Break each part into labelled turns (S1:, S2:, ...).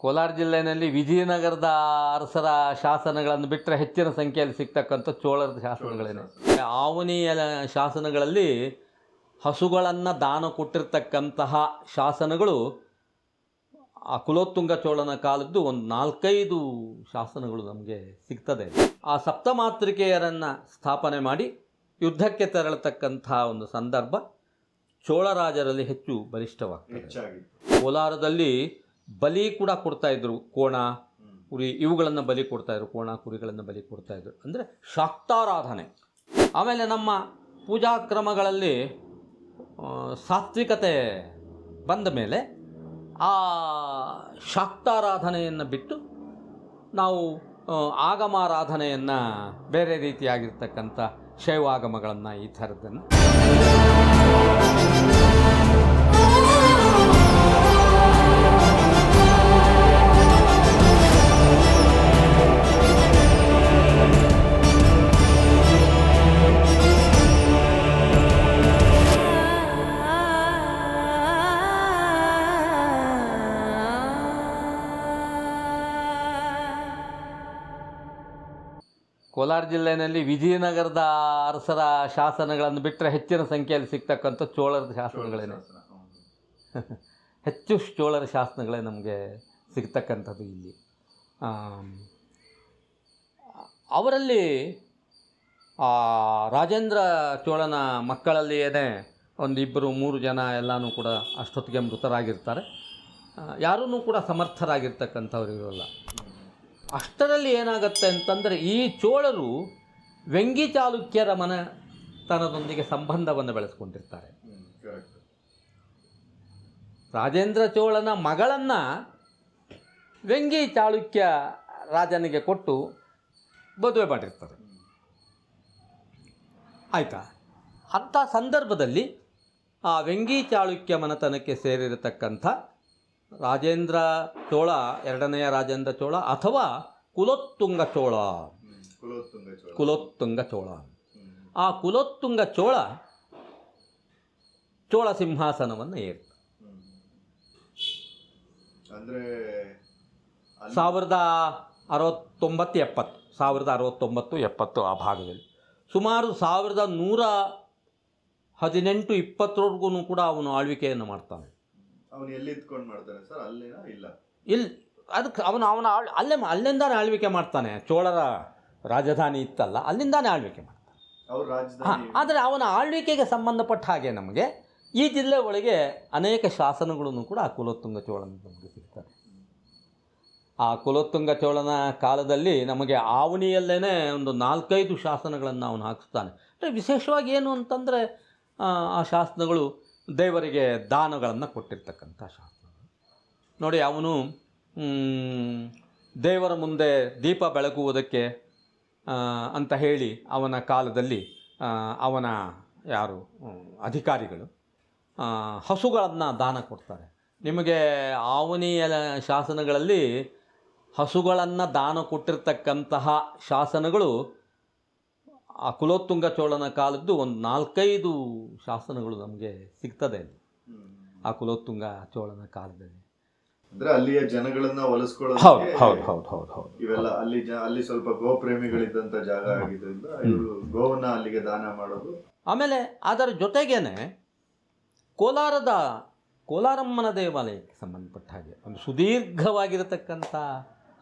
S1: ಕೋಲಾರ ಜಿಲ್ಲೆಯಲ್ಲಿ ವಿಜಯನಗರದ ಅರಸರ ಶಾಸನಗಳನ್ನು ಬಿಟ್ಟರೆ ಹೆಚ್ಚಿನ ಸಂಖ್ಯೆಯಲ್ಲಿ ಸಿಗ್ತಕ್ಕಂಥ ಚೋಳರ ಶಾಸನಗಳೇನೆ. ಆವನಿಯ ಶಾಸನಗಳಲ್ಲಿ ಹಸುಗಳನ್ನು ದಾನ ಕೊಟ್ಟಿರ್ತಕ್ಕಂತಹ ಶಾಸನಗಳು ಆ ಕುಲೋತ್ತುಂಗ ಚೋಳನ ಕಾಲದ್ದು ಒಂದು ನಾಲ್ಕೈದು ಶಾಸನಗಳು ನಮಗೆ ಸಿಗ್ತದೆ. ಆ ಸಪ್ತಮಾತೃಕೆಯರನ್ನು ಸ್ಥಾಪನೆ ಮಾಡಿ ಯುದ್ಧಕ್ಕೆ ತೆರಳತಕ್ಕಂತಹ ಒಂದು ಸಂದರ್ಭ ಚೋಳರಾಜರಲ್ಲಿ ಹೆಚ್ಚು ಬಲಿಷ್ಠವಾಗ್ತದೆ. ಕೋಲಾರದಲ್ಲಿ ಬಲಿ ಕೂಡ ಕೊಡ್ತಾ ಇದ್ರು ಕೋಣ ಕುರಿ ಇವುಗಳನ್ನು ಬಲಿ ಕೊಡ್ತಾ ಇದ್ರು ಕೋಣ ಕುರಿಗಳನ್ನು ಬಲಿ ಕೊಡ್ತಾ ಇದ್ರು. ಅಂದರೆ ಶಾಕ್ತಾರಾಧನೆ. ಆಮೇಲೆ ನಮ್ಮ ಪೂಜಾ ಕ್ರಮಗಳಲ್ಲಿ ಸಾತ್ವಿಕತೆ ಬಂದ ಮೇಲೆ ಆ ಶಾಕ್ತಾರಾಧನೆಯನ್ನು ಬಿಟ್ಟು ನಾವು ಆಗಮಾರಾಧನೆಯನ್ನು ಬೇರೆ ರೀತಿಯಾಗಿರ್ತಕ್ಕಂಥ ಶೈವಾಗಮಗಳನ್ನು ಈ ಥರದ್ದನ್ನು ಕೋಲಾರ ಜಿಲ್ಲೆಯಲ್ಲಿ ವಿಜಯನಗರದ ಅರಸರ ಶಾಸನಗಳನ್ನು ಬಿಟ್ಟರೆ ಹೆಚ್ಚಿನ ಸಂಖ್ಯೆಯಲ್ಲಿ ಸಿಗ್ತಕ್ಕಂಥ ಚೋಳರ ಶಾಸನಗಳೇನೆ. ಹೆಚ್ಚು ಚೋಳರ ಶಾಸನಗಳೇ ನಮಗೆ ಸಿಗ್ತಕ್ಕಂಥದ್ದು ಇಲ್ಲಿ. ಅವರಲ್ಲಿ ರಾಜೇಂದ್ರ ಚೋಳನ ಮಕ್ಕಳಲ್ಲಿಯೇ ಒಂದಿಬ್ಬರು ಮೂರು ಜನ ಎಲ್ಲನೂ ಕೂಡ ಅಷ್ಟೊತ್ತಿಗೆ ಮೃತರಾಗಿರ್ತಾರೆ. ಯಾರೂ ಕೂಡ ಸಮರ್ಥರಾಗಿರ್ತಕ್ಕಂಥವ್ರು ಇರೋಲ್ಲ. ಅಷ್ಟರಲ್ಲಿ ಏನಾಗುತ್ತೆ ಅಂತಂದರೆ ಈ ಚೋಳರು ವೆಂಗಿ ಚಾಲುಕ್ಯರ ಮನೆತನದೊಂದಿಗೆ ಸಂಬಂಧವನ್ನು ಬೆಳೆಸ್ಕೊಂಡಿರ್ತಾರೆ. ರಾಜೇಂದ್ರ ಚೋಳನ ಮಗಳನ್ನು ವೆಂಗಿ ಚಾಳುಕ್ಯ ರಾಜನಿಗೆ ಕೊಟ್ಟು ಮದುವೆ ಮಾಡಿರ್ತಾರೆ. ಆಯಿತಾ? ಅಂಥ ಸಂದರ್ಭದಲ್ಲಿ ಆ ವೆಂಗಿ ಚಾಳುಕ್ಯ ಮನೆತನಕ್ಕೆ ಸೇರಿರತಕ್ಕಂಥ ರಾಜೇಂದ್ರ ಚೋಳ ಎರಡನೆಯ ರಾಜೇಂದ್ರ ಚೋಳ ಅಥವಾ ಕುಲೋತ್ತುಂಗ ಚೋಳ.
S2: ಕುಲೋತ್ತುಂಗ ಚೋಳ.
S1: ಆ ಕುಲೋತ್ತುಂಗ ಚೋಳ ಚೋಳ ಸಿಂಹಾಸನವನ್ನು
S2: ಏರ್ತ.
S1: ಸಾವಿರದ ಅರವತ್ತೊಂಬತ್ತು ಎಪ್ಪತ್ತು ಸಾವಿರದ ಅರವತ್ತೊಂಬತ್ತು ಎಪ್ಪತ್ತು ಆ ಭಾಗದಲ್ಲಿ. ಸುಮಾರು ಸಾವಿರದ ನೂರ ಹದಿನೆಂಟು ಇಪ್ಪತ್ತರವರೆಗೂ ಕೂಡ ಅವನು ಆಳ್ವಿಕೆಯನ್ನು ಮಾಡ್ತಾನೆ.
S2: ಅವನು ಎಲ್ಲಿ ಇದ್ಕೊಂಡು ಮಾಡ್ತಾನೆ ಸರ್? ಅಲ್ಲೇನಾ ಇಲ್ಲ?
S1: ಇಲ್ಲಿ ಅದಕ್ಕೆ ಅವನು ಅವನ ಆಳ್ ಅಲ್ಲೇ ಅಲ್ಲಿಂದಾನೆ ಆಳ್ವಿಕೆ ಮಾಡ್ತಾನೆ. ಚೋಳರ ರಾಜಧಾನಿ ಇತ್ತಲ್ಲ ಅಲ್ಲಿಂದಾನೆ ಆಳ್ವಿಕೆ ಮಾಡ್ತಾನೆ.
S2: ಅವ್ರ
S1: ಹಾಂ
S2: ರಾಜಧಾನಿ
S1: ಆದರೆ ಅವನ ಆಳ್ವಿಕೆಗೆ ಸಂಬಂಧಪಟ್ಟ ಹಾಗೆ ನಮಗೆ ಈ ಜಿಲ್ಲೆ ಒಳಗೆ ಅನೇಕ ಶಾಸನಗಳನ್ನು ಕೂಡ ಆ ಕುಲೋತ್ತುಂಗ ಚೋಳನ ನಮಗೆ ಸಿಗ್ತದೆ. ಆ ಕುಲೋತ್ತುಂಗ ಚೋಳನ ಕಾಲದಲ್ಲಿ ನಮಗೆ ಆವಣಿಯಲ್ಲೇ ಒಂದು ನಾಲ್ಕೈದು ಶಾಸನಗಳನ್ನು ಅವನು ಹಾಕಿಸ್ತಾನೆ. ಅಂದರೆ ವಿಶೇಷವಾಗಿ ಏನು ಅಂತಂದರೆ ಆ ಶಾಸನಗಳು ದೇವರಿಗೆ ದಾನಗಳನ್ನು ಕೊಟ್ಟಿರ್ತಕ್ಕಂಥ ಶಾಸ್ತ್ರ. ನೋಡಿ, ಅವನು ದೇವರ ಮುಂದೆ ದೀಪ ಬೆಳಗುವುದಕ್ಕೆ ಅಂತ ಹೇಳಿ ಅವನ ಕಾಲದಲ್ಲಿ ಅವನ ಯಾರು, ಅಧಿಕಾರಿಗಳು ಹಸುಗಳನ್ನು ದಾನ ಕೊಡ್ತಾರೆ. ನಿಮಗೆ ಆವನಿಯ ಶಾಸನಗಳಲ್ಲಿ ಹಸುಗಳನ್ನು ದಾನ ಕೊಟ್ಟಿರ್ತಕ್ಕಂತಹ ಶಾಸನಗಳು ಆ ಕುಲೋತ್ತುಂಗ ಚೋಳನ ಕಾಲದ್ದು ಒಂದು ನಾಲ್ಕೈದು ಶಾಸನಗಳು ನಮಗೆ ಸಿಗ್ತದೆ ಅಲ್ಲಿ. ಆ ಕುಲೋತ್ತುಂಗ ಚೋಳನ ಕಾಲದಲ್ಲಿ.
S2: ಅಂದ್ರೆ ಅಲ್ಲಿಯ ಜನಗಳನ್ನ
S1: ಹೌದು ಹೌದು ಹೌದು ಹೌದು ಹೌದು.
S2: ಇವೆಲ್ಲ ಅಲ್ಲಿ ಅಲ್ಲಿ ಸ್ವಲ್ಪ ಜಾಗ ಇವರು ಗೋವನ್ನ ಅಲ್ಲಿಗೆ ದಾನ ಮಾಡೋದು.
S1: ಆಮೇಲೆ ಅದರ ಜೊತೆಗೇನೆ ಕೋಲಾರದ ಕೋಲಾರಮ್ಮನ ದೇವಾಲಯಕ್ಕೆ ಸಂಬಂಧಪಟ್ಟ ಹಾಗೆ ಒಂದು ಸುದೀರ್ಘವಾಗಿರತಕ್ಕಂಥ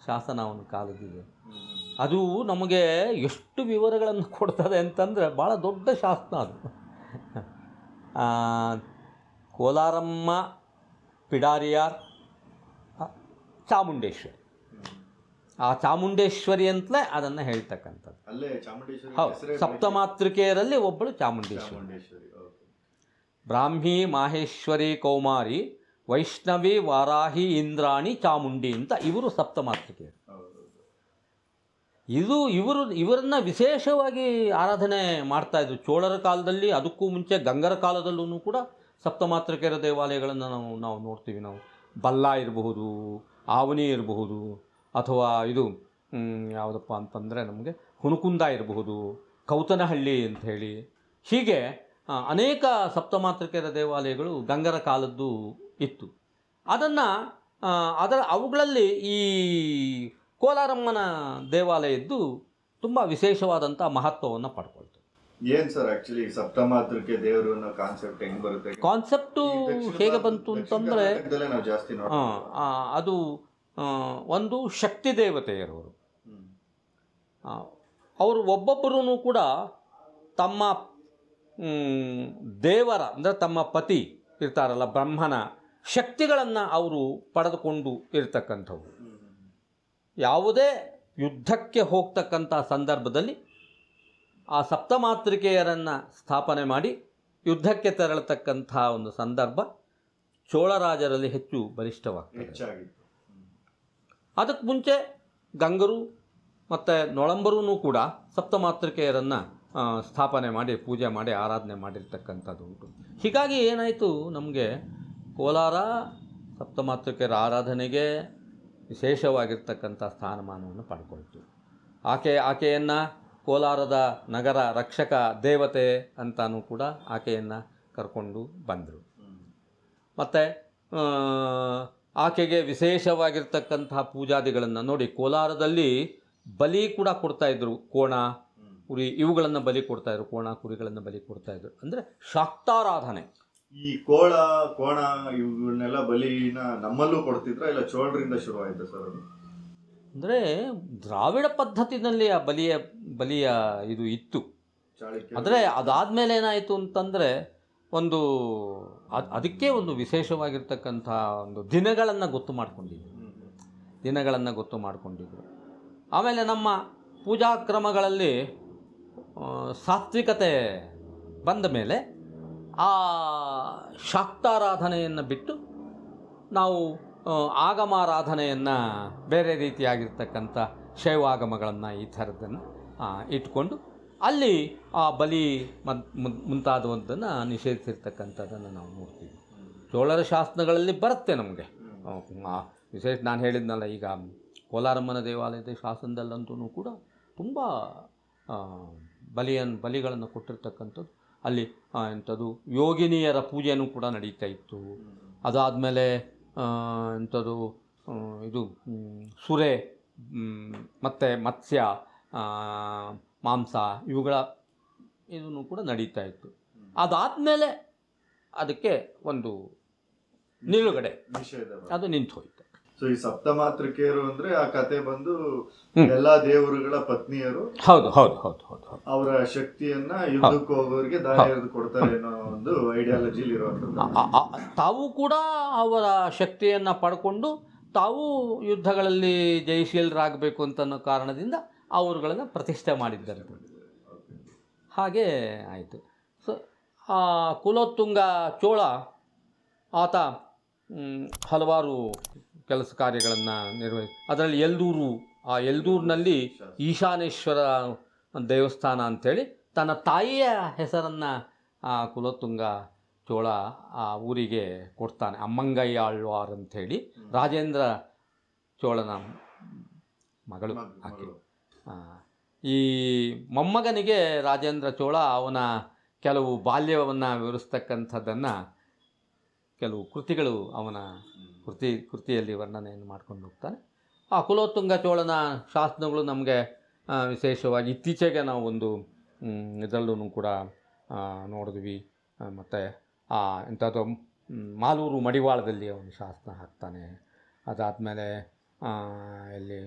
S1: ಶಾಸನ ಅವನ ಕಾಲದಿದೆ ಅದು ನಮಗೆ ಎಷ್ಟು ವಿವರಗಳನ್ನು ಕೊಡ್ತದೆ ಅಂತಂದರೆ ಭಾಳ ದೊಡ್ಡ ಶಾಸ್ತ್ರ ಅದು. ಕೋಲಾರಮ್ಮ ಪಿಡಾರಿಯಾರ್ ಚಾಮುಂಡೇಶ್ವರಿ. ಆ ಚಾಮುಂಡೇಶ್ವರಿ ಅಂತಲೇ ಅದನ್ನು ಹೇಳ್ತಕ್ಕಂಥದ್ದು. ಹೌದು ಸಪ್ತಮಾತೃಕೆಯರಲ್ಲಿ ಒಬ್ಬಳು ಚಾಮುಂಡೇಶ್ವರಿ. ಬ್ರಾಹ್ಮಿ ಮಾಹೇಶ್ವರಿ ಕೌಮಾರಿ ವೈಷ್ಣವಿ ವಾರಾಹಿ ಇಂದ್ರಾಣಿ ಚಾಮುಂಡಿ ಅಂತ ಇವರು ಸಪ್ತಮಾತೃಕೆಯರು ಇದು ಇವರು, ಇವರನ್ನ ವಿಶೇಷವಾಗಿ ಆರಾಧನೆ ಮಾಡ್ತಾ ಇದ್ದರು ಚೋಳರ ಕಾಲದಲ್ಲಿ, ಅದಕ್ಕೂ ಮುಂಚೆ ಗಂಗರ ಕಾಲದಲ್ಲೂ ಕೂಡ ಸಪ್ತಮಾತ್ರಕೇರ ದೇವಾಲಯಗಳನ್ನು ನಾವು ನಾವು ನೋಡ್ತೀವಿ ನಾವು. ಬಲ್ಲ ಇರಬಹುದು, ಆವನಿ ಇರಬಹುದು, ಅಥವಾ ಇದು ಯಾವುದಪ್ಪ ಅಂತಂದರೆ ನಮಗೆ ಹುಣಕುಂದ ಇರಬಹುದು, ಕೌತನಹಳ್ಳಿ ಅಂತ ಹೇಳಿ. ಹೀಗೆ ಅನೇಕ ಸಪ್ತಮಾತ್ರಕೇರ ದೇವಾಲಯಗಳು ಗಂಗರ ಕಾಲದ್ದು ಇತ್ತು. ಅದನ್ನು ಅದರ, ಅವುಗಳಲ್ಲಿ ಈ ಕೋಲಾರಮ್ಮನ ದೇವಾಲಯದ್ದು ತುಂಬ ವಿಶೇಷವಾದಂಥ ಮಹತ್ವವನ್ನು ಪಡ್ಕೊಳ್ತು
S2: ಏನ್ ಸರ್ ಆಕ್ಚುಲಿ ಸಪ್ತಮಾತೃಕೆ ದೇವರು ಅನ್ನೋ ಕಾನ್ಸೆಪ್ಟ್ ಹೆಂಗೆ ಬರುತ್ತೆ?
S1: ಕಾನ್ಸೆಪ್ಟು ಹೇಗೆ ಬಂತು ಅಂತಂದರೆ
S2: ನಾವು ಜಾಸ್ತಿ
S1: ಅದು ಒಂದು ಶಕ್ತಿ ದೇವತೆಯರವರು. ಅವರು ಒಬ್ಬೊಬ್ಬರೂ ಕೂಡ ತಮ್ಮ ದೇವರ ಅಂದರೆ ತಮ್ಮ ಪತಿ ಇರ್ತಾರಲ್ಲ ಬ್ರಹ್ಮನ ಶಕ್ತಿಗಳನ್ನು ಅವರು ಪಡೆದುಕೊಂಡು ಇರ್ತಕ್ಕಂಥವ್ರು. ಯಾವುದೇ ಯುದ್ಧಕ್ಕೆ ಹೋಗ್ತಕ್ಕಂಥ ಸಂದರ್ಭದಲ್ಲಿ ಆ ಸಪ್ತಮಾತೃಕೆಯರನ್ನು ಸ್ಥಾಪನೆ ಮಾಡಿ ಯುದ್ಧಕ್ಕೆ ತೆರಳತಕ್ಕಂಥ ಒಂದು ಸಂದರ್ಭ ಚೋಳರಾಜರಲ್ಲಿ ಹೆಚ್ಚು ಬಲಿಷ್ಠವಾಗ್ತದೆ. ಅದಕ್ಕೆ ಮುಂಚೆ ಗಂಗರು ಮತ್ತು ನೊಳಂಬರೂ ಕೂಡ ಸಪ್ತಮಾತೃಕೆಯರನ್ನು ಸ್ಥಾಪನೆ ಮಾಡಿ ಪೂಜೆ ಮಾಡಿ ಆರಾಧನೆ ಮಾಡಿರ್ತಕ್ಕಂಥದ್ದು ಉಂಟು. ಹೀಗಾಗಿ ಏನಾಯಿತು ನಮಗೆ ಕೋಲಾರ ಸಪ್ತಮಾತೃಕೆಯರ ಆರಾಧನೆಗೆ ವಿಶೇಷವಾಗಿರ್ತಕ್ಕಂಥ ಸ್ಥಾನಮಾನವನ್ನು ಪಡ್ಕೊಳ್ತು. ಆಕೆ, ಆಕೆಯನ್ನು ಕೋಲಾರದ ನಗರ ರಕ್ಷಕ ದೇವತೆ ಅಂತಾನೂ ಕೂಡ ಆಕೆಯನ್ನು ಕರ್ಕೊಂಡು ಬಂದರು. ಮತ್ತು ಆಕೆಗೆ ವಿಶೇಷವಾಗಿರ್ತಕ್ಕಂತಹ ಪೂಜಾದಿಗಳನ್ನು ನೋಡಿ ಕೋಲಾರದಲ್ಲಿ ಬಲಿ ಕೂಡ ಕೊಡ್ತಾಯಿದ್ರು ಕೋಣ, ಕುರಿ, ಇವುಗಳನ್ನು ಬಲಿ ಕೊಡ್ತಾಯಿದ್ರು ಕೋಣ, ಕುರಿಗಳನ್ನು ಬಲಿ ಕೊಡ್ತಾಯಿದ್ರು ಅಂದರೆ ಶಾಕ್ತಾರಾಧನೆ.
S2: ಈ ಕೋಳ ಕೋಣ ಇವುಗಳನ್ನೆಲ್ಲ ಬಲಿನ ನಮ್ಮಲ್ಲೂ ಕೊಡ್ತಿದ್ರ ಇಲ್ಲ ಚೋಳರಿಂದ ಶುರುವಾಯಿತು ಸರ್ ಅದು?
S1: ಅಂದರೆ ದ್ರಾವಿಡ ಪದ್ಧತಿನಲ್ಲಿ ಆ ಬಲಿಯ ಬಲಿಯ ಇದು ಇತ್ತು.
S2: ಚಾಳುಕ್ಯ
S1: ಆದರೆ ಅದಾದಮೇಲೆ ಏನಾಯಿತು ಅಂತಂದರೆ ಒಂದು ಅದ್ ಅದಕ್ಕೆ ಒಂದು ವಿಶೇಷವಾಗಿರ್ತಕ್ಕಂಥ ಒಂದು ದಿನಗಳನ್ನು ಗೊತ್ತು ಮಾಡ್ಕೊಂಡಿದ್ರು. ದಿನಗಳನ್ನು ಗೊತ್ತು ಮಾಡಿಕೊಂಡಿದ್ರು. ಆಮೇಲೆ ನಮ್ಮ ಪೂಜಾ ಕ್ರಮಗಳಲ್ಲಿ ಆ, ಸಾತ್ವಿಕತೆ ಬಂದ ಮೇಲೆ ಆ ಶಾಕ್ತಾರಾಧನೆಯನ್ನು ಬಿಟ್ಟು ನಾವು ಆಗಮಾರಾಧನೆಯನ್ನು ಬೇರೆ ರೀತಿಯಾಗಿರ್ತಕ್ಕಂಥ ಶೈವಾಗಮಗಳನ್ನು ಈ ಥರದ್ದನ್ನು ಇಟ್ಕೊಂಡು ಅಲ್ಲಿ ಆ ಬಲಿ ಮುಂತಾದವಂತನ್ನು ನಿಷೇಧಿಸಿರ್ತಕ್ಕಂಥದ್ದನ್ನು ನಾವು ನೋಡ್ತೀವಿ. ಚೋಳರ ಶಾಸನಗಳಲ್ಲಿ ಬರುತ್ತೆ ನಮಗೆ. ವಿಶೇಷ ನಾನು ಹೇಳಿದ್ನಲ್ಲ, ಈಗ ಕೋಲಾರಮ್ಮನ ದೇವಾಲಯದ ಶಾಸನದಲ್ಲಂತೂ ಕೂಡ ತುಂಬ ಬಲಿಯನ್ನು ಬಲಿಗಳನ್ನು ಕೊಟ್ಟಿರ್ತಕ್ಕಂಥದ್ದು ಅಲ್ಲಿ ಎಂಥದ್ದು ಯೋಗಿನಿಯರ ಪೂಜೆಯೂ ಕೂಡ ನಡೀತಾ ಇತ್ತು. ಅದಾದಮೇಲೆ ಎಂಥದ್ದು ಇದು ಸುರೆ ಮತ್ತು ಮತ್ಸ್ಯ ಮಾಂಸ ಇವುಗಳ ಇದನ್ನು ಕೂಡ ನಡೀತಾ ಇತ್ತು. ಅದಾದಮೇಲೆ ಅದಕ್ಕೆ ಒಂದು ನಿಲುಗಡೆ. ಅದು ನಿಂತು ಹೋಯ್ತು.
S2: ಸೊ ಈ ಸಪ್ತಮಾತೃಕೆಯರು ಅಂದ್ರೆ ಆ ಕತೆ ಬಂದು. ಎಲ್ಲಾ ದೇವರುಗಳ ಪತ್ನಿಯರು.
S1: ಹೌದು ಹೌದು ಹೌದು ಹೌದು
S2: ಅವರ ಶಕ್ತಿಯನ್ನ ಯುದ್ಧಕ್ಕೆ ಹೋಗೋರಿಗೆ ದಾರಿ ಕೊಡ್ತಾರೆ ಅನ್ನೋ ಒಂದು ಐಡಿಯಾಲಜಿಲಿ
S1: ಆ- ತಾವು ಕೂಡ ಅವರ ಶಕ್ತಿಯನ್ನ ಪಡ್ಕೊಂಡು ತಾವು ಯುದ್ಧಗಳಲ್ಲಿ ಜಯಶೀಲರಾಗಬೇಕು ಅಂತ ಅನ್ನೋ ಕಾರಣದಿಂದ ಅವರುಗಳನ್ನು ಪ್ರತಿಷ್ಠೆ ಮಾಡಿದ್ದಾರೆ. ಹಾಗೆ ಆಯಿತು. ಸೊ ಆ ಕುಲೋತ್ತುಂಗ ಚೋಳ ಆತ ಹಲವಾರು ಕೆಲಸ ಕಾರ್ಯಗಳನ್ನು ನಿರ್ವಹಿಸಿ ಅದರಲ್ಲಿ ಎಲ್ದೂರು ಆ ಎಲ್ದೂರಿನಲ್ಲಿ ಈಶಾನೇಶ್ವರ ದೇವಸ್ಥಾನ ಅಂಥೇಳಿ ತನ್ನ ತಾಯಿಯ ಹೆಸರನ್ನು ಆ ಕುಲೋತ್ತುಂಗ ಚೋಳ ಆ ಊರಿಗೆ ಕೊಡ್ತಾನೆ ಅಮ್ಮಂಗಯ್ಯ ಆಳ್ವಾರ್ ಅಂಥೇಳಿ ರಾಜೇಂದ್ರ ಚೋಳನ ಮಗಳು ಆಕೆ. ಈ ಮೊಮ್ಮಗನಿಗೆ ರಾಜೇಂದ್ರ ಚೋಳ ಅವನ ಕೆಲವು ಬಾಲ್ಯವನ್ನು ವಿವರಿಸ್ತಕ್ಕಂಥದ್ದನ್ನು ಕೆಲವು ಕೃತಿಗಳು ಅವನ ಕೃತಿ ಕೃತಿಯಲ್ಲಿ ವರ್ಣನೆಯನ್ನು ಮಾಡ್ಕೊಂಡು ಹೋಗ್ತಾನೆ ಆ ಕುಲೋತ್ತುಂಗ ಚೋಳನ ಶಾಸನಗಳು ನಮಗೆ ವಿಶೇಷವಾಗಿ ಇತ್ತೀಚೆಗೆ ನಾವು ಒಂದು ಇದರಲ್ಲೂ ಕೂಡ ನೋಡಿದ್ವಿ. ಮತ್ತು ಇಂಥದ್ದು ಮ್, ಮಾಲೂರು ಮಡಿವಾಳದಲ್ಲಿ ಅವನು ಶಾಸನ ಹಾಕ್ತಾನೆ. ಅದಾದಮೇಲೆ ಇಲ್ಲಿ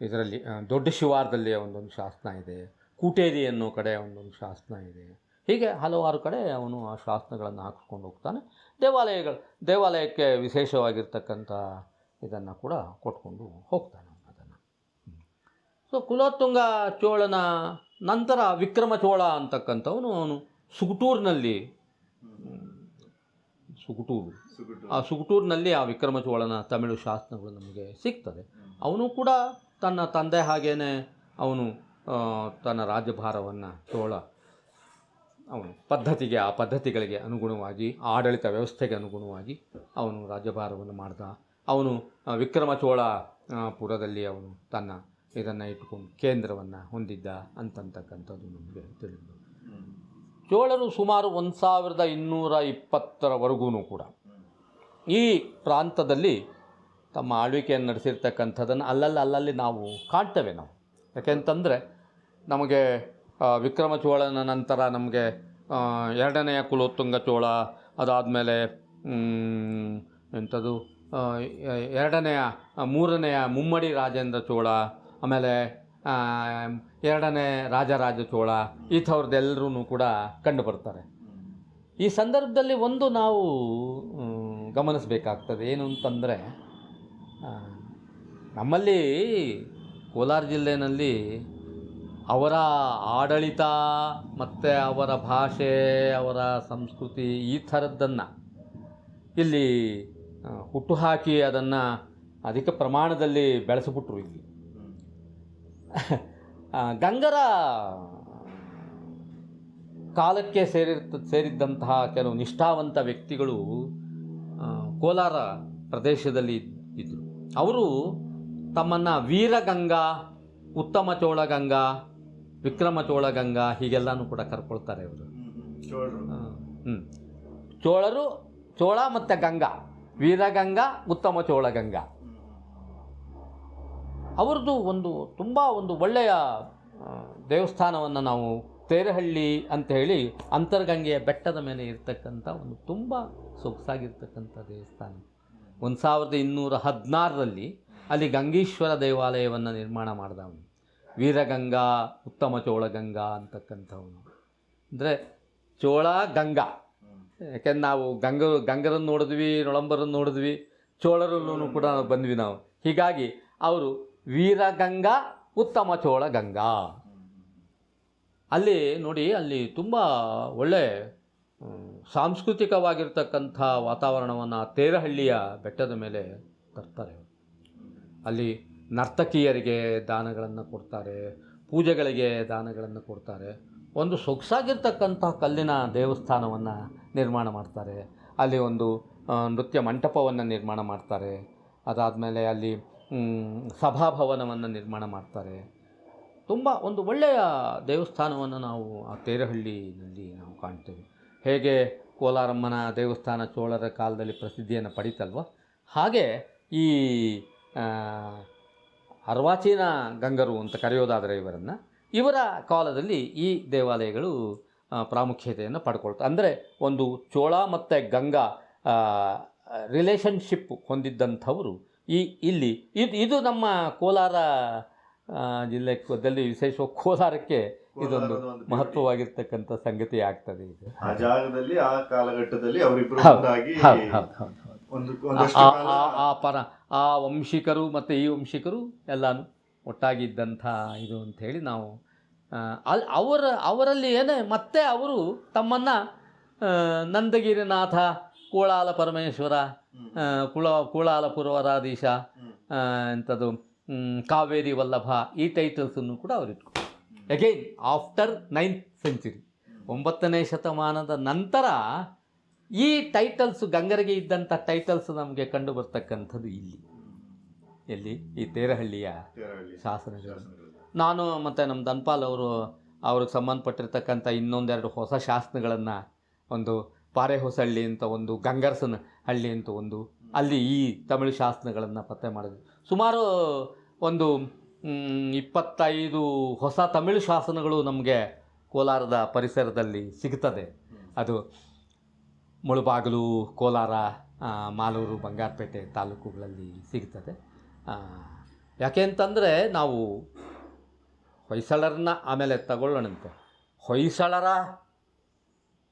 S1: ಇದರಲ್ಲಿ ದೊಡ್ಡ ಶಿವಾರದಲ್ಲಿ ಒಂದೊಂದು ಶಾಸನ ಇದೆ. ಕೂಟೇರಿ ಅನ್ನೋ ಕಡೆ ಒಂದೊಂದು ಶಾಸನ ಇದೆ. ಹೀಗೆ ಹಲವಾರು ಕಡೆ ಅವನು ಆ ಶಾಸನಗಳನ್ನು ಹಾಕಿಸ್ಕೊಂಡು ಹೋಗ್ತಾನೆ. ದೇವಾಲಯಗಳು ದೇವಾಲಯಕ್ಕೆ ವಿಶೇಷವಾಗಿರ್ತಕ್ಕಂಥ ಇದನ್ನು ಕೂಡ ಕೊಟ್ಕೊಂಡು ಹೋಗ್ತಾನೆ ಅವನು ಅದನ್ನು. ಸೊ ಕುಲೋತ್ತುಂಗ ಚೋಳನ ನಂತರ ವಿಕ್ರಮ ಚೋಳ ಅಂತಕ್ಕಂಥವನು ಅವನು ಸುಗುಟೂರಿನಲ್ಲಿ. ಸುಗುಟೂರು. ಆ ಸುಗುಟೂರಿನಲ್ಲಿ ಆ ವಿಕ್ರಮ ಚೋಳನ ತಮಿಳು ಶಾಸನಗಳು ನಮಗೆ ಸಿಗ್ತದೆ. ಅವನು ಕೂಡ ತನ್ನ ತಂದೆ ಹಾಗೇ ಅವನು ತನ್ನ ರಾಜ್ಯಭಾರವನ್ನು ಚೋಳ ಅವನು ಪದ್ಧತಿಗೆ, ಆ ಪದ್ಧತಿಗಳಿಗೆ ಅನುಗುಣವಾಗಿ, ಆಡಳಿತ ವ್ಯವಸ್ಥೆಗೆ ಅನುಗುಣವಾಗಿ ಅವನು ರಾಜ್ಯಭಾರವನ್ನು ಮಾಡ್ದ. ಅವನು ವಿಕ್ರಮ ಚೋಳ ಪುರದಲ್ಲಿ ಅವನು ತನ್ನ ಇದನ್ನು ಇಟ್ಟುಕೊಂಡು ಕೇಂದ್ರವನ್ನು ಹೊಂದಿದ್ದ ಅಂತಂತಕ್ಕಂಥದ್ದು ನಮಗೆ ತಿಳಿದು. ಚೋಳರು ಸುಮಾರು ಒಂದು ಸಾವಿರದ ಇನ್ನೂರ ಇಪ್ಪತ್ತರವರೆಗೂ ಕೂಡ ಈ ಪ್ರಾಂತದಲ್ಲಿ ತಮ್ಮ ಆಳ್ವಿಕೆಯನ್ನು ನಡೆಸಿರ್ತಕ್ಕಂಥದ್ದನ್ನು ಅಲ್ಲಲ್ಲಿ ಅಲ್ಲಲ್ಲಿ ನಾವು ಕಾಣ್ತೇವೆ ನಾವು. ಯಾಕೆಂತಂದರೆ ನಮಗೆ ವಿಕ್ರಮ ಚೋಳನ ನಂತರ ನಮಗೆ ಎರಡನೆಯ ಕುಲೋತ್ತುಂಗ ಚೋಳ ಅದಾದಮೇಲೆ ಎಂಥದ್ದು ಆ, ಎ- ಎರಡನೆಯ ಮೂರನೆಯ ಮುಮ್ಮಡಿ ರಾಜೇಂದ್ರ ಚೋಳ ಆಮೇಲೆ ಎರಡನೇ ರಾಜರಾಜ ಚೋಳ ಈ ಥರದ್ದೆಲ್ಲರೂ ಕೂಡ ಕಂಡು ಬರ್ತಾರೆ. ಈ ಸಂದರ್ಭದಲ್ಲಿ ಒಂದು ನಾವು ಗಮನಿಸಬೇಕಾಗ್ತದೆ ಏನು ಅಂತಂದರೆ ನಮ್ಮಲ್ಲಿ ಕೋಲಾರ ಜಿಲ್ಲೆಯಲ್ಲಿ ಅವರ ಆಡಳಿತ ಮತ್ತು ಅವರ ಭಾಷೆ, ಅವರ ಸಂಸ್ಕೃತಿ ಈ ಥರದ್ದನ್ನು ಇಲ್ಲಿ ಹುಟ್ಟುಹಾಕಿ ಅದನ್ನು ಅಧಿಕ ಪ್ರಮಾಣದಲ್ಲಿ ಬೆಳೆಸಿಬಿಟ್ರು ಇಲ್ಲಿ. ಗಂಗರ ಕಾಲಕ್ಕೆ ಸೇರಿರ್ತ, ಸೇರಿದ್ದಂತಹ ಕೆಲವು ನಿಷ್ಠಾವಂತ ವ್ಯಕ್ತಿಗಳು ಕೋಲಾರ ಪ್ರದೇಶದಲ್ಲಿ ಇದ್ದರು. ಅವರು ತಮ್ಮನ್ನು ವೀರಗಂಗಾ, ಉತ್ತಮ ಚೋಳಗಂಗಾ ವಿಕ್ರಮ ಚೋಳಗಂಗಾ ಹೀಗೆಲ್ಲನೂ ಕೂಡ ಕರ್ಕೊಳ್ತಾರೆ ಇವರು.
S2: ಚೋಳರು.
S1: ಹ್ಞೂ ಚೋಳರು ಚೋಳ ಮತ್ತು ಗಂಗಾ. ವೀರಗಂಗಾ ಉತ್ತಮ ಚೋಳಗಂಗಾ. ಅವ್ರದ್ದು ಒಂದು ತುಂಬ ಒಂದು ಒಳ್ಳೆಯ ದೇವಸ್ಥಾನವನ್ನು ನಾವು ತೇರಹಳ್ಳಿ ಅಂತ ಹೇಳಿ ಅಂತರ್ಗಂಗೆಯ ಬೆಟ್ಟದ ಮೇಲೆ ಇರತಕ್ಕಂಥ ಒಂದು ತುಂಬ ಸೊಗಸಾಗಿರ್ತಕ್ಕಂಥ ದೇವಸ್ಥಾನ. ಒಂದು ಸಾವಿರದ ಇನ್ನೂರ ಹದಿನಾರರಲ್ಲಿ ಅಲ್ಲಿ ಗಂಗೀಶ್ವರ ದೇವಾಲಯವನ್ನು ನಿರ್ಮಾಣ ಮಾಡಿದವನು. ವೀರಗಂಗಾ, ಉತ್ತಮ ಚೋಳಗಂಗಾ ಅಂತಕ್ಕಂಥವನು. ಅಂದರೆ ಚೋಳ, ಗಂಗಾ. ಯಾಕೆಂದ್ರೆ ನಾವು ಗಂಗ, ಗಂಗರನ್ನು ನೋಡಿದ್ವಿ, ನೊಳಂಬರನ್ನು ನೋಡಿದ್ವಿ ಚೋಳರಲ್ಲೂ ಕೂಡ ಬಂದ್ವಿ ನಾವು. ಹೀಗಾಗಿ ಅವರು ವೀರಗಂಗಾ, ಉತ್ತಮ ಚೋಳ ಗಂಗಾ ಅಲ್ಲಿ ನೋಡಿ, ಅಲ್ಲಿ ತುಂಬ ಒಳ್ಳೆ ಸಾಂಸ್ಕೃತಿಕವಾಗಿರ್ತಕ್ಕಂಥ ವಾತಾವರಣವನ್ನು ತೇರಹಳ್ಳಿಯ ಬೆಟ್ಟದ ಮೇಲೆ ತರ್ತಾರೆ. ಅಲ್ಲಿ ನರ್ತಕಿಯರಿಗೆ ದಾನಗಳನ್ನು ಕೊಡ್ತಾರೆ, ಪೂಜೆಗಳಿಗೆ ದಾನಗಳನ್ನು ಕೊಡ್ತಾರೆ. ಒಂದು ಸೊಗಸಾಗಿರ್ತಕ್ಕಂಥ ಕಲ್ಲಿನ ದೇವಸ್ಥಾನವನ್ನು ನಿರ್ಮಾಣ ಮಾಡ್ತಾರೆ. ಅಲ್ಲಿ ಒಂದು ನೃತ್ಯ ಮಂಟಪವನ್ನು ನಿರ್ಮಾಣ ಮಾಡ್ತಾರೆ. ಅದಾದಮೇಲೆ ಅಲ್ಲಿ ಸಭಾಭವನವನ್ನು ನಿರ್ಮಾಣ ಮಾಡ್ತಾರೆ. ತುಂಬ ಒಂದು ಒಳ್ಳೆಯ ದೇವಸ್ಥಾನವನ್ನು ನಾವು ಆ ತೇರಹಳ್ಳಿನಲ್ಲಿ ನಾವು ಕಾಣ್ತೇವೆ. ಹೇಗೆ ಕೋಲಾರಮ್ಮನ ದೇವಸ್ಥಾನ ಚೋಳರ ಕಾಲದಲ್ಲಿ ಪ್ರಸಿದ್ಧಿಯನ್ನು ಪಡೀತಲ್ವ ಹಾಗೆ ಈ ಅರ್ವಾಚೀನ ಗಂಗರು ಅಂತ ಕರೆಯೋದಾದರೆ ಇವರನ್ನು ಇವರ ಕಾಲದಲ್ಲಿ ಈ ದೇವಾಲಯಗಳು ಪ್ರಾಮುಖ್ಯತೆಯನ್ನು ಪಡ್ಕೊಳ್ತಾರೆ ಅಂದರೆ ಒಂದು ಚೋಳ ಮತ್ತು ಗಂಗಾ ರಿಲೇಷನ್ಶಿಪ್ ಹೊಂದಿದ್ದಂಥವರು ಈ ಇಲ್ಲಿ. ಇದು ಇದು ನಮ್ಮ ಕೋಲಾರ ಜಿಲ್ಲೆದಲ್ಲಿ ವಿಶೇಷ ಕೋಲಾರಕ್ಕೆ ಇದೊಂದು ಮಹತ್ವವಾಗಿರ್ತಕ್ಕಂಥ ಸಂಗತಿ ಆಗ್ತದೆ ಇದು.
S2: ಆ ಜಾಗದಲ್ಲಿ ಆ ಕಾಲಘಟ್ಟದಲ್ಲಿ ಅವರಿಬ್ರು ಒಂದು
S1: ಆ- ಪರ ಆ ವಂಶಿಕರು ಮತ್ತು ಈ ವಂಶಿಕರು ಎಲ್ಲಾನು ಒಟ್ಟಾಗಿದ್ದಂಥ ಇದು ಅಂಥೇಳಿ ನಾವು ಅಲ್ಲಿ ಅಲ್ ಅವರ ಅವರಲ್ಲಿ ಏನೇ ಮತ್ತೆ ಅವರು ತಮ್ಮನ್ನು ನಂದಗಿರಿನಾಥ ಕೋಳಾಲ ಪರಮೇಶ್ವರ. ಕುಳ ಕೂಳಾಲ ಪುರವರಾಧೀಶ
S2: ಹ್ಮ್.
S1: ಎಂಥದ್ದು ಕಾವೇರಿ ವಲ್ಲಭ ಈ ಟೈಟಲ್ಸನ್ನು ಕೂಡ ಅವರು ಇಟ್ಕೊಂಡು ಅಗೈನ್ ಆಫ್ಟರ್ ನೈನ್ತ್ ಸೆಂಚುರಿ ಒಂಬತ್ತನೇ ಶತಮಾನದ ನಂತರ ಈ ಟೈಟಲ್ಸ್ ಗಂಗರಿಗೆ ಇದ್ದಂಥ ಟೈಟಲ್ಸ್ ನಮಗೆ ಕಂಡು ಬರ್ತಕ್ಕಂಥದ್ದು ಇಲ್ಲಿ. ಎಲ್ಲಿ? ಈ ತೇರಹಳ್ಳಿಯ
S2: ಶಾಸನ
S1: ಶಾಸನಗಳು. ನಾನು ಮತ್ತು ನಮ್ಮ ಧನ್ಪಾಲ್ ಅವರು ಅವ್ರಿಗೆ ಸಂಬಂಧಪಟ್ಟಿರ್ತಕ್ಕಂಥ ಇನ್ನೊಂದೆರಡು ಹೊಸ ಶಾಸನಗಳನ್ನು ಒಂದು ಪಾರೆ ಹೊಸಹಳ್ಳಿ ಅಂತ ಒಂದು ಗಂಗರ್ಸನ ಹಳ್ಳಿ ಅಂತ ಒಂದು ಅಲ್ಲಿ ಈ ತಮಿಳು ಶಾಸನಗಳನ್ನು ಪತ್ತೆ ಮಾಡಿದ್ವಿ. ಸುಮಾರು ಒಂದು ಇಪ್ಪತ್ತೈದು ಹೊಸ ತಮಿಳು ಶಾಸನಗಳು ನಮಗೆ ಕೋಲಾರದ ಪರಿಸರದಲ್ಲಿ ಸಿಗ್ತದೆ. ಅದು ಮುಳುಬಾಗಿಲು, ಕೋಲಾರ ಮಾಲೂರು, ಬಂಗಾರಪೇಟೆ ತಾಲೂಕುಗಳಲ್ಲಿ ಸಿಗ್ತದೆ. ಯಾಕೆ ಅಂತಂದರೆ ನಾವು ಹೊಯ್ಸಳರನ್ನ ಆಮೇಲೆ ತಗೊಳ್ಳೋಣಂತೆ. ಹೊಯ್ಸಳರ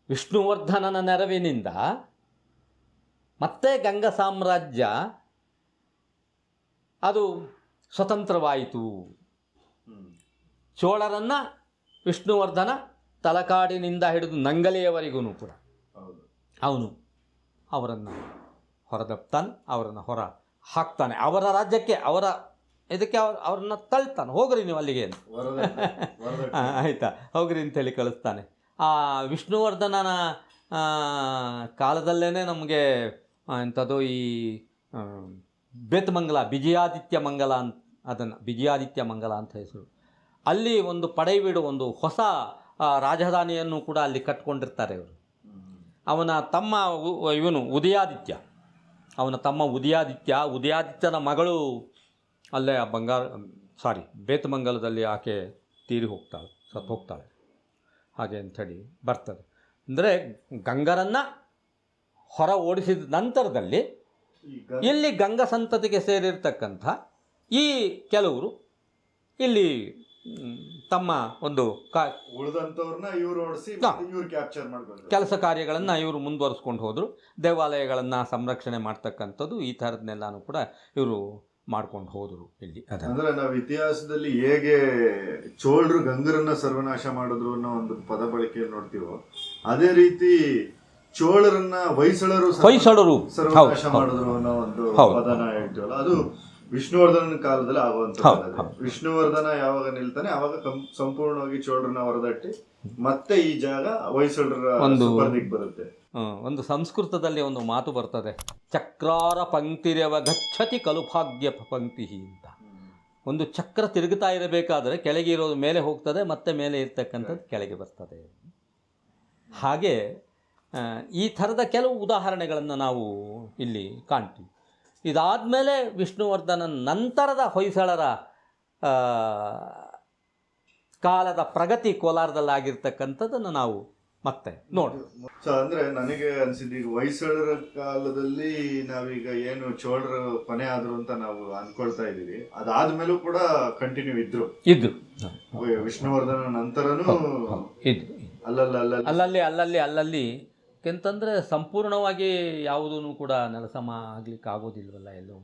S1: ವಿಷ್ಣುವರ್ಧನನ ನೆರವಿನಿಂದ ಮತ್ತೆ ಗಂಗ ಸಾಮ್ರಾಜ್ಯ ಅದು ಸ್ವತಂತ್ರವಾಯಿತು. ಚೋಳರನ್ನು ವಿಷ್ಣುವರ್ಧನ ತಲಕಾಡಿನಿಂದ ಹಿಡಿದು ನಂಗಲಿಯವರೆಗೂ ಕೂಡ. ಅವನು ಅವರನ್ನು ಹೊರದಪ್ತಾನೆ ಅವರನ್ನು ಹೊರ ಹಾಕ್ತಾನೆ ಅವರ ರಾಜ್ಯಕ್ಕೆ ಅವರ ಇದಕ್ಕೆ ಅವ್ರು ಅವ್ರನ್ನ ತಳ್ತಾನೆ. ಹೋಗ್ರಿ ನೀವು ಅಲ್ಲಿಗೆ ಅಂತ. ಆಯಿತಾ. ಹೋಗ್ರಿ ಅಂತೇಳಿ ಕಳಿಸ್ತಾನೆ. ಆ ವಿಷ್ಣುವರ್ಧನನ ಕಾಲದಲ್ಲೇ ನಮಗೆ ಎಂಥದ್ದು ಈ ಬೆತ್ ಬೇತಮಂಗಲ ವಿಜಯಾದಿತ್ಯ ಮಂಗಲ ಅಂತ ಅದನ್ನು ವಿಜಯಾದಿತ್ಯ ಮಂಗಲ ಅಂತ ಹೆಸರು. ಅಲ್ಲಿ ಒಂದು ಪಡೆಯಬೀಡು ಒಂದು ಹೊಸ ರಾಜಧಾನಿಯನ್ನು ಕೂಡ ಅಲ್ಲಿ ಕಟ್ಕೊಂಡಿರ್ತಾರೆ ಇವರು. ಅವನ ತಮ್ಮ ಇವನು ಉದಯಾದಿತ್ಯ. ಅವನ ತಮ್ಮ ಉದಯಾದಿತ್ಯ, ಉದಯಾದಿತ್ಯನ ಮಗಳು ಅಲ್ಲೇ ಆ ಬಂಗಾರ, ಸಾರಿ, ಬೇತಮಂಗಲದಲ್ಲಿ ಆಕೆ ತೀರಿ ಹೋಗ್ತಾಳೆ ಸತ್ತು ಹೋಗ್ತಾಳೆ. ಹಾಗೆ ಅಂಥೇಳಿ ಬರ್ತದೆ. ಅಂದರೆ ಗಂಗರನ್ನು ಹೊರ ಓಡಿಸಿದ ನಂತರದಲ್ಲಿ ಇಲ್ಲಿ ಗಂಗ ಸಂತತಿಗೆ ಸೇರಿರ್ತಕ್ಕಂಥ ಈ ಕೆಲವರು ಇಲ್ಲಿ ತಮ್ಮ ಒಂದು ಕಾ ಕೆಲಸ ಕಾರ್ಯಗಳನ್ನು ಇವರು ಮುಂದುವರಿಸ್ಕೊಂಡು ಹೋದರು. ದೇವಾಲಯಗಳನ್ನು ಸಂರಕ್ಷಣೆ ಮಾಡ್ತಕ್ಕಂಥದ್ದು ಈ ಥರದನ್ನೆಲ್ಲಾನು ಕೂಡ ಇವರು ಮಾಡ್ಕೊಂಡು ಹೋದರು ಇಲ್ಲಿ
S2: ಅಂದ್ರೆ ನಾವು ಇತಿಹಾಸದಲ್ಲಿ ಹೇಗೆ ಚೋಳರು ಗಂಗರನ್ನ ಸರ್ವನಾಶ ಮಾಡಿದ್ರು ಅನ್ನೋ ಒಂದು ಪದ ಬಳಕೆಯಲ್ಲಿ ನೋಡ್ತೀವೋ ಅದೇ ರೀತಿ ಚೋಳರನ್ನ ಹೊಯ್ಸಳರು
S1: ಹೊಯ್ಸಳರು.
S2: ಸರ್ವನಾಶ ಮಾಡಿದ್ರು ಅನ್ನೋ ಒಂದು. ಪದನ ಹೇಳ್ತೀವಲ್ಲ ಅದು ವಿಷ್ಣುವರ್ಧನ ಕಾಲದಲ್ಲಿ ಆಗುವಂತ
S1: ಹೌದು, ಹೌದು.
S2: ವಿಷ್ಣುವರ್ಧನ ಯಾವಾಗ ನಿಲ್ತಾನೆ ಅವಾಗ ಸಂಪೂರ್ಣವಾಗಿ ಚೋಳರನ್ನ ಹೊರದಟ್ಟಿ ಮತ್ತೆ ಈ ಜಾಗ ಹೊಯ್ಸಳರ
S1: ಒಂದು-
S2: ಬರುತ್ತೆ.
S1: ಒಂದು ಸಂಸ್ಕೃತದಲ್ಲಿ ಒಂದು ಮಾತು ಬರ್ತದೆ. ಚಕ್ರಾರ ಪಂಕ್ತಿರವ ಗಚ್ಚತಿ ಕಲುಭಾಗ್ಯ ಪಂಕ್ತಿ ಅಂತ. ಒಂದು ಚಕ್ರ ತಿರುಗುತ್ತಾ ಇರಬೇಕಾದ್ರೆ ಕೆಳಗೆ ಇರೋದು ಮೇಲೆ ಹೋಗ್ತದೆ ಮತ್ತೆ ಮೇಲೆ ಇರ್ತಕ್ಕಂಥದ್ದು ಕೆಳಗೆ ಬರ್ತದೆ. ಹಾಗೆ ಈ ಥರದ ಕೆಲವು ಉದಾಹರಣೆಗಳನ್ನು ನಾವು ಇಲ್ಲಿ ಕಾಣ್ತೀವಿ. ಇದಾದಮೇಲೆ ವಿಷ್ಣುವರ್ಧನ ನಂತರದ ಹೊಯ್ಸಳರ ಕಾಲದ ಪ್ರಗತಿ ಕೋಲಾರದಲ್ಲಾಗಿರ್ತಕ್ಕಂಥದ್ದನ್ನು ನಾವು ಮತ್ತೆ ನೋಡಿ
S2: ಸೊ ಅಂದ್ರೆ ನನಗೆ ಅನ್ಸಿದ್ದು ಈಗ ಹೊಯ್ಸಳರ ಕಾಲದಲ್ಲಿ ನಾವೀಗ ಏನು ಚೋಳರು ಕೊನೆ ಆದ್ರು ಅಂತ ನಾವು ಅನ್ಕೊಳ್ತಾ ಇದೀವಿ ಅದಾದ್ಮೇಲೂ ಕೂಡ ಕಂಟಿನ್ಯೂ ಇದ್ರು.
S1: ಇದ್ರು.
S2: ವಿಷ್ಣುವರ್ಧನ ನಂತರನು
S1: ಇದ್ರು
S2: ಅಲ್ಲಲ್ಲ
S1: ಅಲ್ಲಲ್ಲಿ ಅಲ್ಲಲ್ಲಿ ಅಲ್ಲಲ್ಲಿ ಯಾಕೆಂತಂದರೆ ಸಂಪೂರ್ಣವಾಗಿ ಯಾವುದೂ ಕೂಡ ನೆಲಸಮ ಆಗ್ಲಿಕ್ಕೆ ಆಗೋದಿಲ್ವಲ್ಲ ಎಲ್ಲವೂ